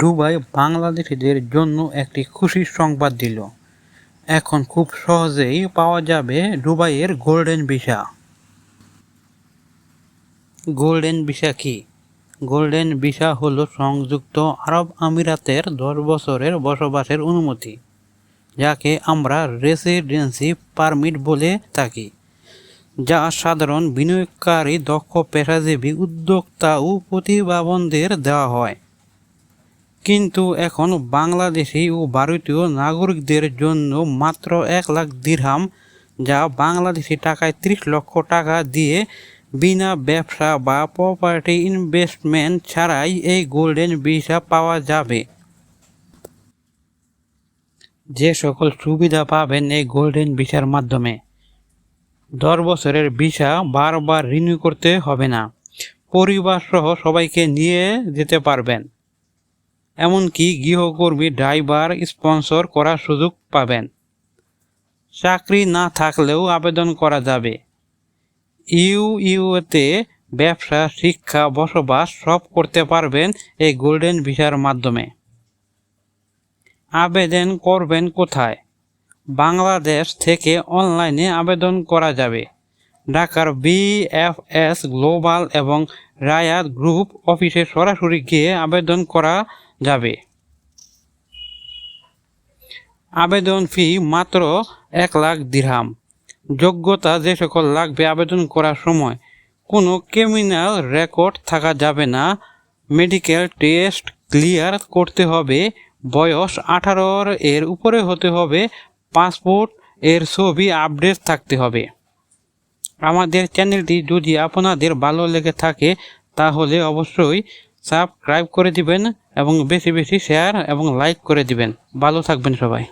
Dubai বাংলাদেশিদের জন্য একটি খুশির সংবাদ দিল। এখন খুব সহজেই পাওয়া যাবে দুবাইয়ের গোল্ডেন ভিসা। গোল্ডেন ভিসা কি? গোল্ডেন ভিসা হল সংযুক্ত আরব আমিরাতের দশ বছরের বসবাসের অনুমতি, যাকে আমরা রেসিডেন্সি পারমিট বলে থাকি, যা সাধারণ বিনিয়োগকারী দক্ষ পেশাজীবী উদ্যোক্তা ও প্রতিভাবনদের দেওয়া হয়। কিন্তু এখন বাংলাদেশি ও ভারতীয় নাগরিকদের জন্য মাত্র এক লাখ দিরহাম, যা বাংলাদেশি টাকায় ত্রিশ লক্ষ টাকা দিয়ে বিনা ব্যবসা বা প্রপার্টি ইনভেস্টমেন্ট ছাড়াই এই গোল্ডেন ভিসা পাওয়া যাবে। যে সকল সুবিধা পাবেন এই গোল্ডেন ভিসার মাধ্যমে। দশ বছরের ভিসা বারবার রিনিউ করতে হবে না। পরিবার সহ সবাইকে নিয়ে যেতে পারবেন। এমনকি গৃহকর্মী, ড্রাইভার, স্পন্সর করার সুযোগ পাবেন। চাকরি না থাকলেও আবেদন করা যাবে। ইউ ইউতে ব্যবসা, শিক্ষা, বসবাস সব করতে পারবেন এই গোল্ডেন ভিসার মাধ্যমে। আবেদন করবেন কোথায়? বাংলাদেশ থেকে অনলাইনে আবেদন করা যাবে। ঢাকার বিএফএস গ্লোবাল এবং রায়াত গ্রুপ অফিসে সরাসরি গিয়ে আবেদন করা যাবে। আবেদন ফি মাত্র এক লাখ দিরহাম। যোগ্যতা যে সকল লাগবে আবেদন করার সময় কোনো ক্রিমিনাল রেকর্ড থাকা যাবে না। মেডিকেল টেস্ট ক্লিয়ার করতে হবে। বয়স আঠারোর এর উপরে হতে হবে। পাসপোর্ট এর ছবি আপডেট থাকতে হবে। আমাদের চ্যানেলটি যদি আপনাদের ভালো লেগে থাকে তাহলে অবশ্যই সাবস্ক্রাইব করে দিবেন এবং বেশি বেশি শেয়ার এবং লাইক করে দিবেন। ভালো থাকবেন সবাই।